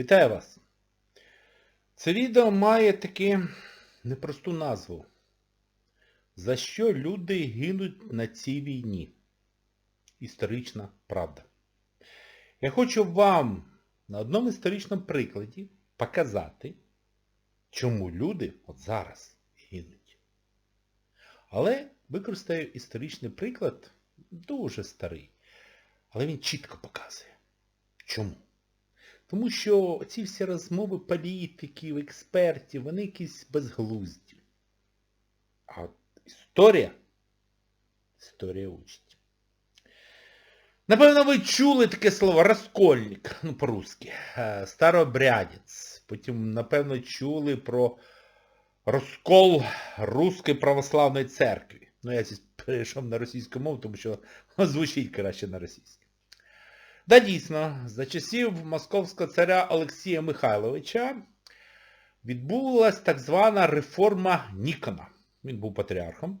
Вітаю вас! Це відео має таки непросту назву. За що люди гинуть на цій війні? Історична правда. Я хочу вам на одному історичному прикладі показати, чому люди от зараз гинуть. Але використаю історичний приклад дуже старий. Але він чітко показує. Чому? Тому що ці всі розмови політиків, експертів, вони якісь безглузді. А історія, історія учить. Напевно, ви чули таке слово розкольник, ну по-русски, е, старообрядець. Потім, напевно, чули про розкол Руської православної церкви. Ну, я зараз перейшов на російську мову, тому що звучить краще на російській. Да, дійсно, за часів московського царя Олексія Михайловича відбулася так звана реформа Нікона. Він був патріархом.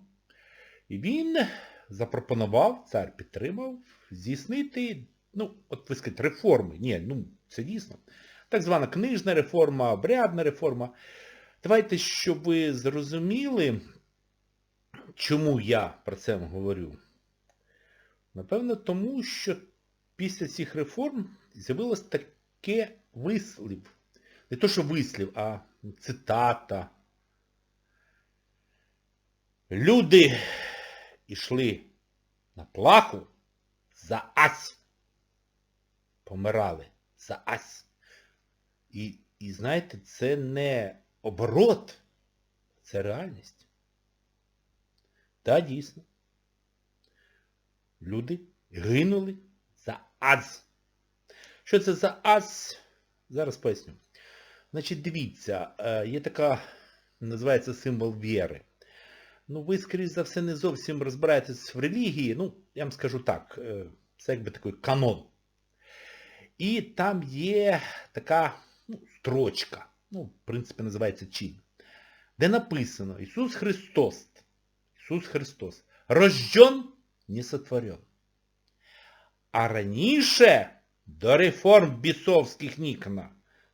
І він запропонував, цар підтримав, здійснити, ну, от ви скажете, реформи. Ні, ну, це дійсно. Так звана книжна реформа, обрядна реформа. Давайте, щоб ви зрозуміли, чому я про це говорю. Напевно, тому що після цих реформ з'явилось таке вислів. Не то, що вислів, а цитата. Люди йшли на плаху за ась. Помирали за ась. І, і знаєте, це не оборот, це реальність. Та дійсно. Люди гинули аз. Що це за аз? Зараз поясню. Значить, дивіться, е, є така, називається символ віри. Ну, ви, скоріш за все, не зовсім розбираєтесь в релігії. Ну, я вам скажу так, е, це якби такий канон. І там є така ну, строчка, ну, в принципі, називається чин, де написано Ісус Христос, Ісус Христос, рожден, не сотворен. А раніше до реформ бісовських Нікона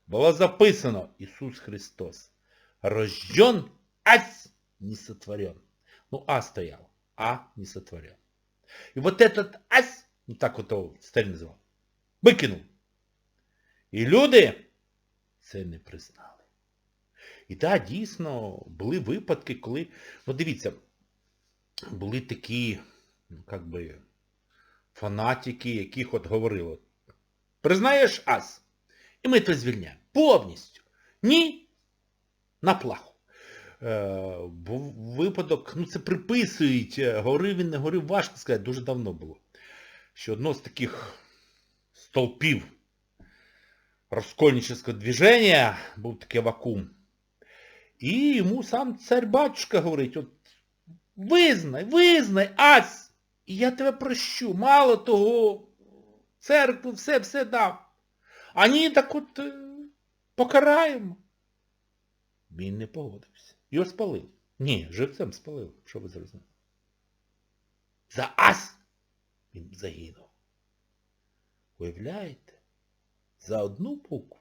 було записано Ісус Христос. Рожден, ась не сотворен. Ну, а стоял, а не сотворен. И вот этот ась, ну так вот его старий називав, викинув. І люди це не признали. І так, дійсно, були випадки, коли, ну дивіться, були такі, ну, як би, фанатики, яких от говорили. Признаєш ас? І ми тебе звільняємо. Повністю. Ні. На плаху. Е, був випадок, ну це приписують, е, говорив він, не говорив, важко сказати, дуже давно було. Що одно з таких столпів розкольнического движення був такий вакуум. І йому сам цар-батюшка говорить, от визнай, визнай, ась! І я тебе прощу. Мало того, церкву, все, все дав. А ні, так от е, покараємо. Він не погодився. Його спалив. Ні, живцем спалив, що ви зрозуміли. За ас він загинув. Уявляєте? За одну букву.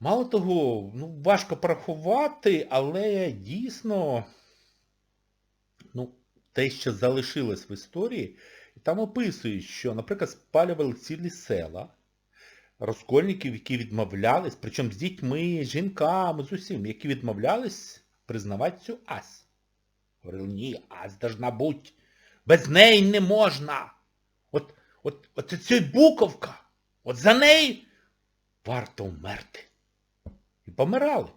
Мало того, ну, важко порахувати, але дійсно, те, що залишилось в історії, і там описують, що, наприклад, спалювали цілі села, розкольників, які відмовлялись, причому з дітьми, з жінками, з усім, які відмовлялись признавати цю ась. Говорили, ні, ась должна бути. Без неї не можна. От, от, от ця буковка, от за неї варто вмерти. І помирали.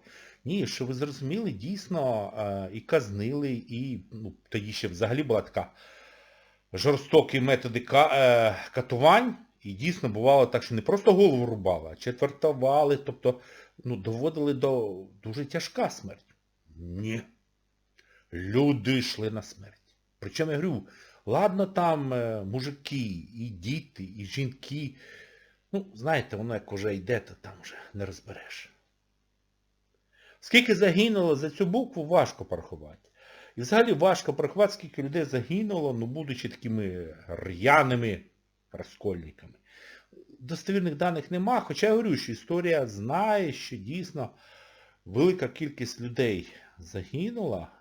Ні, що ви зрозуміли, дійсно е, і казнили, і ну, тоді ще взагалі була така жорстокі методи е, катувань. І дійсно бувало так, що не просто голову рубали, а четвертували, тобто ну, доводили до дуже тяжка смерть. Ні. Люди йшли на смерть. Причому я говорю, ладно там е, мужики, і діти, і жінки. Ну, знаєте, воно як уже йде, то там вже не розбереш. Скільки загинуло за цю букву, важко порахувати. І взагалі важко порахувати, скільки людей загинуло, ну будучи такими р'яними розкольниками. достовірних даних нема, хоча я говорю, що історія знає, що дійсно велика кількість людей загинула,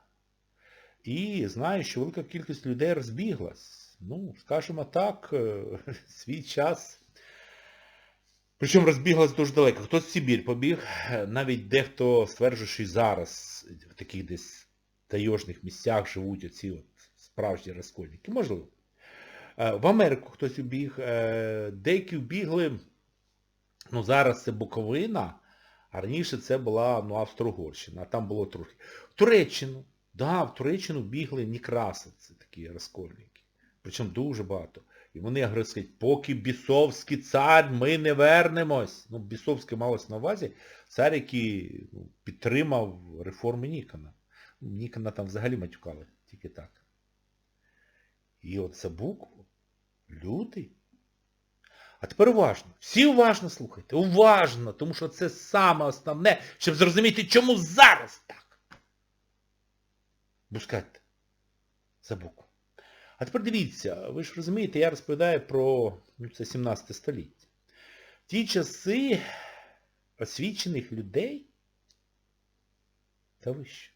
і знає, що велика кількість людей розбіглась. Ну, скажімо так, е, свій час. Причому розбіглась дуже далеко. Хтось в Сибір побіг, навіть дехто стверджує, що зараз в таких десь тайожних місцях живуть оці от справжні розкольники. Можливо. Е, В Америку хтось убіг, е, деякі вбігли, ну зараз це Буковина, а раніше це була ну, Австро-Угорщина, а там було трохи. В Туреччину, да, в Туреччину бігли Некрасовці, такі розкольники. Причому дуже багато. І вони агресують, поки бісовський цар, ми не вернемось. Ну, бісовський малось на увазі, цар, який ну, підтримав реформи Нікона. Нікона там взагалі матюкали, тільки так. І оце букву. Люди. А тепер уважно. Всі уважно слухайте. Уважно, тому що це саме основне, щоб зрозуміти, чому зараз так. Бускайте. За букву. А тепер дивіться, ви ж розумієте, я розповідаю про ну, це 17 століття. В ті часи освічених людей, та ви що?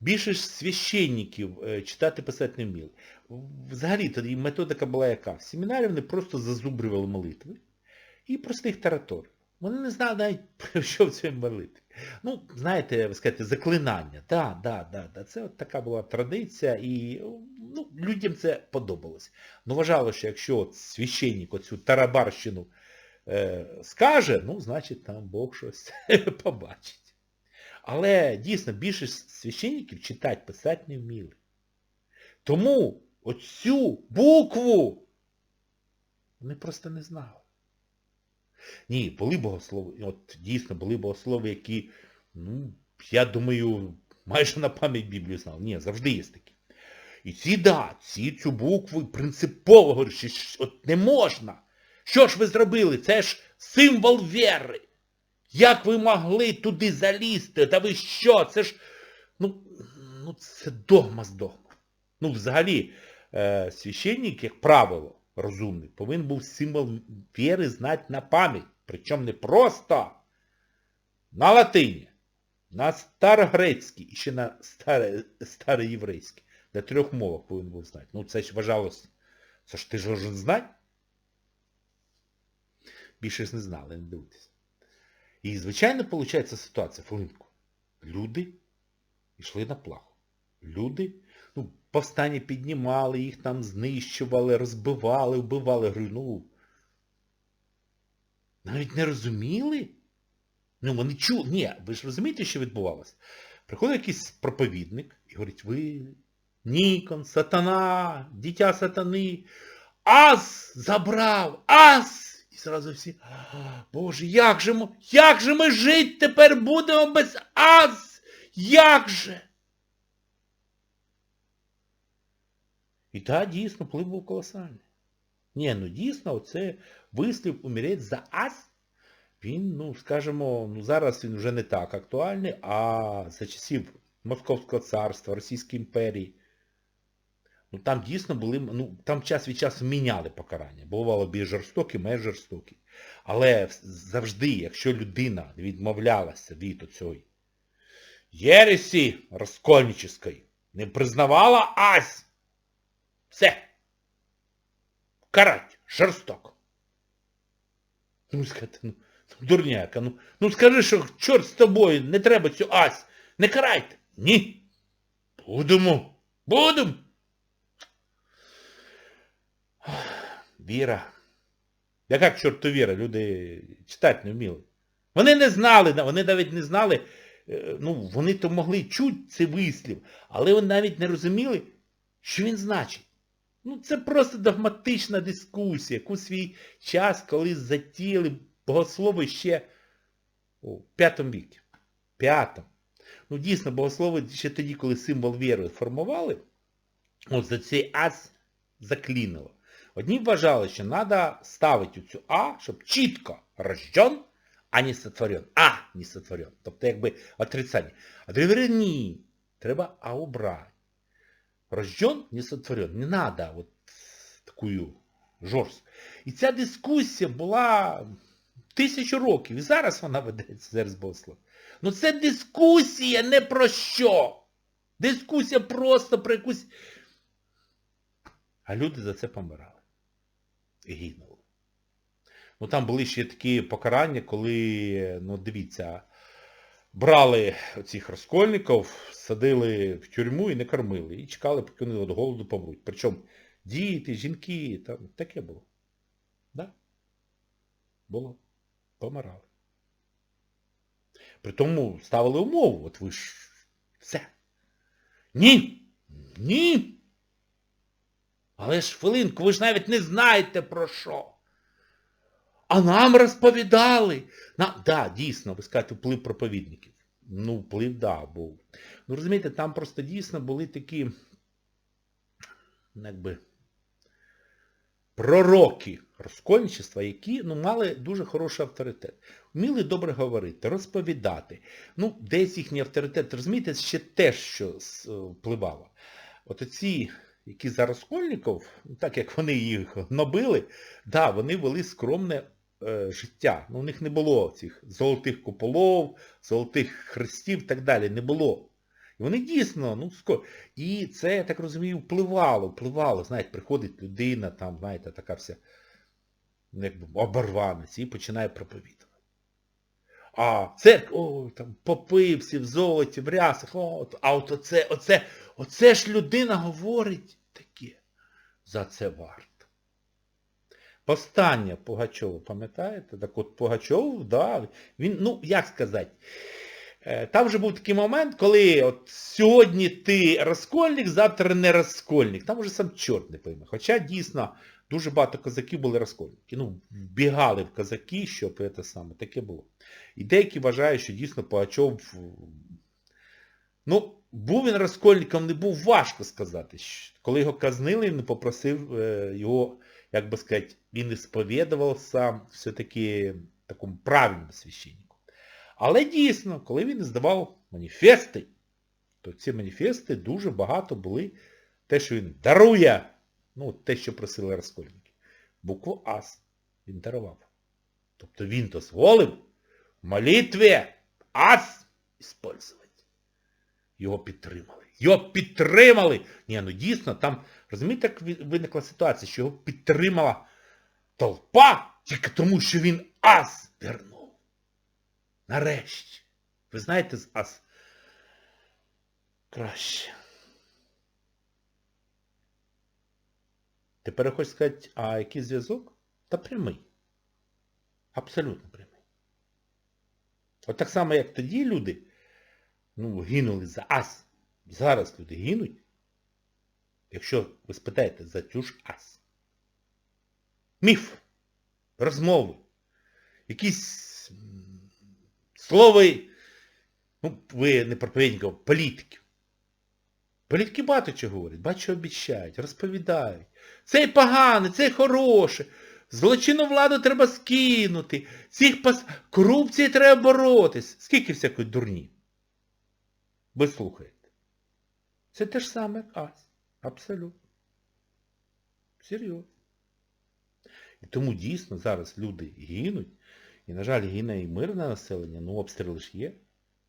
Більше ж священників е, читати писати не вміли. Взагалі тоді методика була яка? В семінарі вони просто зазубрювали молитви і простих тараторів. Вони не знали навіть, що в цьому молитві. Ну, знаєте, ви скажете, заклинання. Так, да, да, да. Це от така була традиція, і ну, людям це подобалось. Ну, вважало, що якщо от священник оцю тарабарщину е, скаже, ну, значить там Бог щось побачить. Але дійсно більшість священників читати, писати не вміли. Тому оцю букву вони просто не знали. Ні, були богослови, от дійсно були богослови, які, ну, я думаю, майже на пам'ять Біблію знали. Ні, завжди є такі. І ці, да, ці цю букву принципово говорять, що от не можна. Що ж ви зробили? Це ж символ віри. Як ви могли туди залізти? Та ви що? Це ж, ну, ну це догма з догма. Ну, взагалі, е, священник, як правило, розумний, повинен був символ віри знати на пам'ять. Причому не просто на латині, на старогрецькій і ще на староєврейській. На трьох мовах повинен був знати. Ну це ж вважалось, це ж ти ж должен знати. Більше ж не знали, не дивитися. І, звичайно, виходить ситуація, хвилинку. Люди йшли на плаху. Люди, ну, повстання піднімали, їх там знищували, розбивали, вбивали. Говорю, ну, навіть не розуміли? Ну, вони чули. Ні, ви ж розумієте, що відбувалося? Приходить якийсь проповідник і говорить, ви, Нікон, сатана, дитя сатани, ас забрав, ас! І зразу всі, Боже, як же ми, як же ми жити тепер будемо без ас? Як же? І так, дійсно, вплив був колосальний. Ні, ну дійсно, оце вислів умереть за ас, він, ну, скажімо, ну зараз він вже не так актуальний, а за часів Московського царства, Російської імперії, Ну там дійсно були, ну там час від часу міняли покарання. Бувало більш жорстокі, менш жорстокі. Але завжди, якщо людина відмовлялася від оцього єресі розкольническої, не признавала ась, все. Карать, жорстоко. Ну, скажете, ну, дурняка, ну, ну скажи, що чорт з тобою, не треба цю ась. Не карайте. Ні. Будемо. Будемо. Віра. Яка к чорту віра? Люди читати не вміли. Вони не знали, вони навіть не знали, ну, вони то могли чути цей вислів, але вони навіть не розуміли, що він значить. Ну, це просто догматична дискусія, яку свій час, коли затіяли богослови ще у п'ятому віці. П'ятому. Ну, дійсно, богослови ще тоді, коли символ віри формували, от за цей ас заклінило. Одні вважали, що треба ставити цю А, щоб чітко рожден, а не сотворен. А не сотворен. Тобто якби отрицання. А другі ні, треба А убрати. Рожден, не сотворен. Не треба от таку Жорстко. І ця дискусія була тисячу років. І зараз вона ведеться зараз Богослов. Ну це дискусія не про що. Дискусія просто про якусь. А люди за це помирали. Гинули. Ну там були ще такі покарання, коли, ну дивіться, брали цих розкольників, садили в тюрму і не кормили. І чекали, поки вони від голоду помруть. Причому діти, жінки, там таке було. Да? Було. Помирали. При тому ставили умову, от ви ж все. Ні! Ні! Але ж хвилинку, ви ж навіть не знаєте про що. А нам розповідали. На, да, дійсно, ви скажете, вплив проповідників. Ну, вплив, да, був. Ну, розумієте, там просто дійсно були такі, ну, якби, пророки розкольничества, які ну, мали дуже хороший авторитет. Вміли добре говорити, розповідати. Ну, десь їхній авторитет, розумієте, ще теж що впливало. От оці, які за розкольників, так як вони їх гнобили, да, вони вели скромне е, життя. Ну, у них не було цих золотих куполов, золотих хрестів і так далі. Не було. І вони дійсно, ну, ско... І це, я так розумію, впливало, впливало. Знаєте, приходить людина, там, знаєте, така вся ну, якби оборванець і починає проповідувати. А церква, о, там попи всі в золоті, в рясах, о, а от оце, оце, оце ж людина говорить таке. За це варто. Повстання Пугачова, пам'ятаєте? Так от Пугачов, да, він, ну, як сказати, е, там вже був такий момент, коли от сьогодні ти розкольник, завтра не розкольник. Там вже сам чорт не пойме. Хоча дійсно дуже багато козаків були розкольники. Ну, вбігали в козаки, щоб це саме таке було. І деякі вважають, що дійсно Пугачов, ну, був він розкольником, не був важко сказати. Коли його казнили, він попросив е, його, як би сказати, він і сповідувався все-таки такому правильному священнику. Але дійсно, коли він здавав маніфести, то ці маніфести дуже багато були те, що він дарує, ну, те, що просили розкольники. Букву Ас він дарував. Тобто він дозволив в молитві Ас использовать. Його підтримали. Його підтримали! Ні, ну дійсно, там, розумієте, як виникла ситуація, що його підтримала толпа тільки тому, що він ас вернув. Нарешті. Ви знаєте з ас краще. Тепер я сказати, а який зв'язок? Та прямий. Абсолютно прямий. От так само, як тоді люди, ну, гинули за ас. Зараз люди гинуть, якщо ви спитаєте за цю ж ас. Міф, розмови, якісь слови, ну, ви не проповідників, політиків. Політики багато чого говорять, чого обіцяють, розповідають. Цей поганий, цей хороший. Злочинну владу треба скинути. Цих пас... Корупції треба боротись. Скільки всякої дурні. Ви слухаєте. Це те ж саме, як ас. Абсолютно. Серйозно. І тому дійсно зараз люди гинуть. І, на жаль, гине і мирне населення, ну обстріли ж є.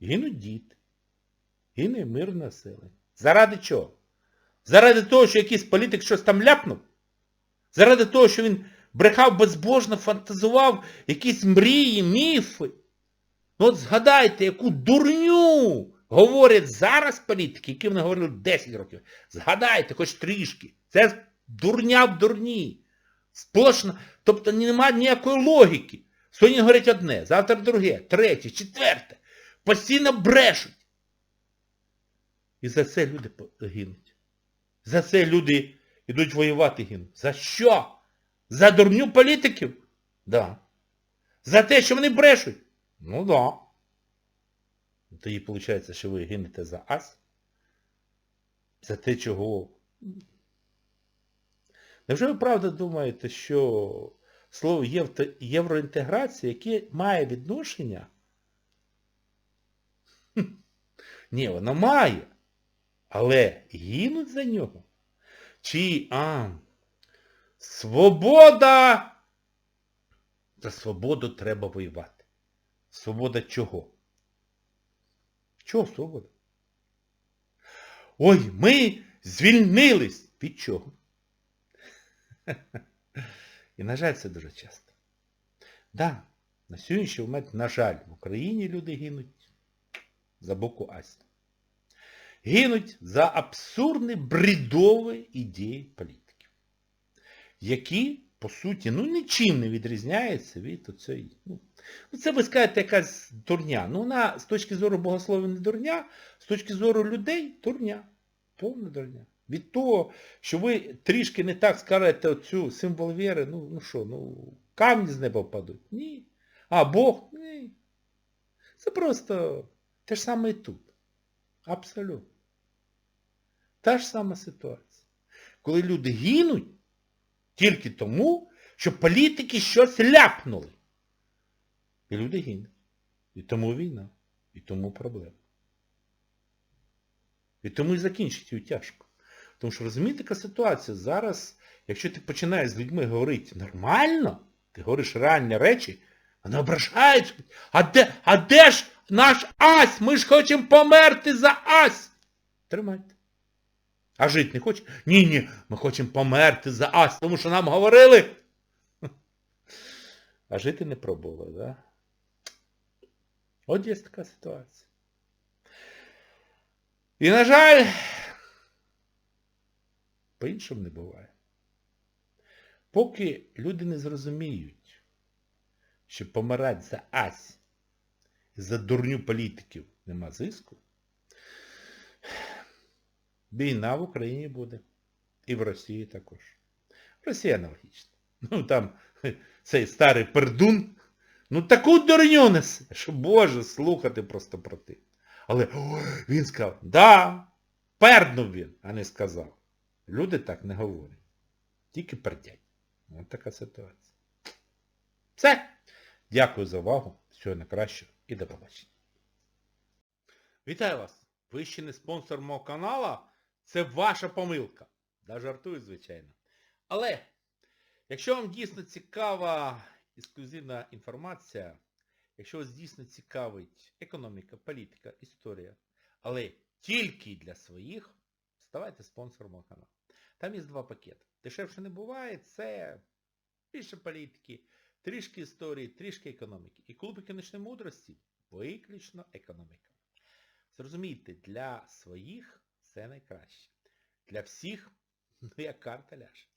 Гинуть діти. Гине і мирне населення. Заради чого? Заради того, що якийсь політик щось там ляпнув? Заради того, що він брехав безбожно, фантазував якісь мрії, міфи? Ну от згадайте, яку дурню говорять зараз політики, які вони говорили 10 років. Згадайте, хоч трішки. Це дурня в дурні. Сплошно. Тобто немає ніякої логіки. Сьогодні говорять одне, завтра друге, третє, четверте. Постійно брешуть. І за це люди гинуть. За це люди йдуть воювати гинуть. За що? За дурню політиків? Да. За те, що вони брешуть? Ну да. Тоді виходить, що ви гинете за ас. За те, чого. Невже ви правда думаєте, що слово євроінтеграція, яке має відношення? Ні, воно має. Але гинуть за нього? Чи, а, Свобода! За свободу треба воювати. Свобода чого? Чого свобода? Ой, ми звільнились. Від чого? І, на жаль, це дуже часто. Да, на сьогоднішній момент, на жаль, в Україні люди гинуть за боку Асі. Гинуть за абсурдні, бредові ідеї політиків, які, по суті, ну нічим не відрізняються від оцеї. Ну, це ви скажете якась дурня. Ну вона з точки зору богослов'я не дурня, з точки зору людей дурня. Повна дурня. Від того, що ви трішки не так скажете оцю символ віри, ну, ну що, ну, камні з неба впадуть. Ні. А Бог? Ні. Це просто те ж саме і тут. Абсолютно. Та ж сама ситуація. Коли люди гинуть тільки тому, що політики щось ляпнули. І люди гинуть. І тому війна. І тому проблема. І тому і закінчити її тяжко. Тому що розумієте, яка ситуація? Зараз, якщо ти починаєш з людьми говорити нормально, ти говориш реальні речі, вони ображаються. А де, а де ж наш ась? Ми ж хочемо померти за ась. Тримайте. А жити не хочеш? Ні, ні, ми хочемо померти за ась, тому що нам говорили. А жити не пробували, так? Да? От є така ситуація. І, на жаль, по-іншому не буває. Поки люди не зрозуміють, що помирати за ась, за дурню політиків нема зиску, війна в Україні буде. І в Росії також. Росія аналогічна. Ну там цей старий пердун, ну таку дурню несе, що Боже, слухати просто проти. Але він сказав, да, перднув він, а не сказав. Люди так не говорять. Тільки пердять. Ось така ситуація. Все. Дякую за увагу. Всього найкращого і до побачення. Вітаю вас! Ви ще не спонсор мого каналу. Це ваша помилка. Да жартую, звичайно. Але, якщо вам дійсно цікава ексклюзивна інформація, якщо вас дійсно цікавить економіка, політика, історія, але тільки для своїх, ставайте спонсором мого каналу. Там є два пакети. Дешевше не буває, це більше політики, трішки історії, трішки економіки. І клуб економічної мудрості виключно економіка. Зрозумійте, для своїх це найкраще. Для всіх, ну як карта ляже.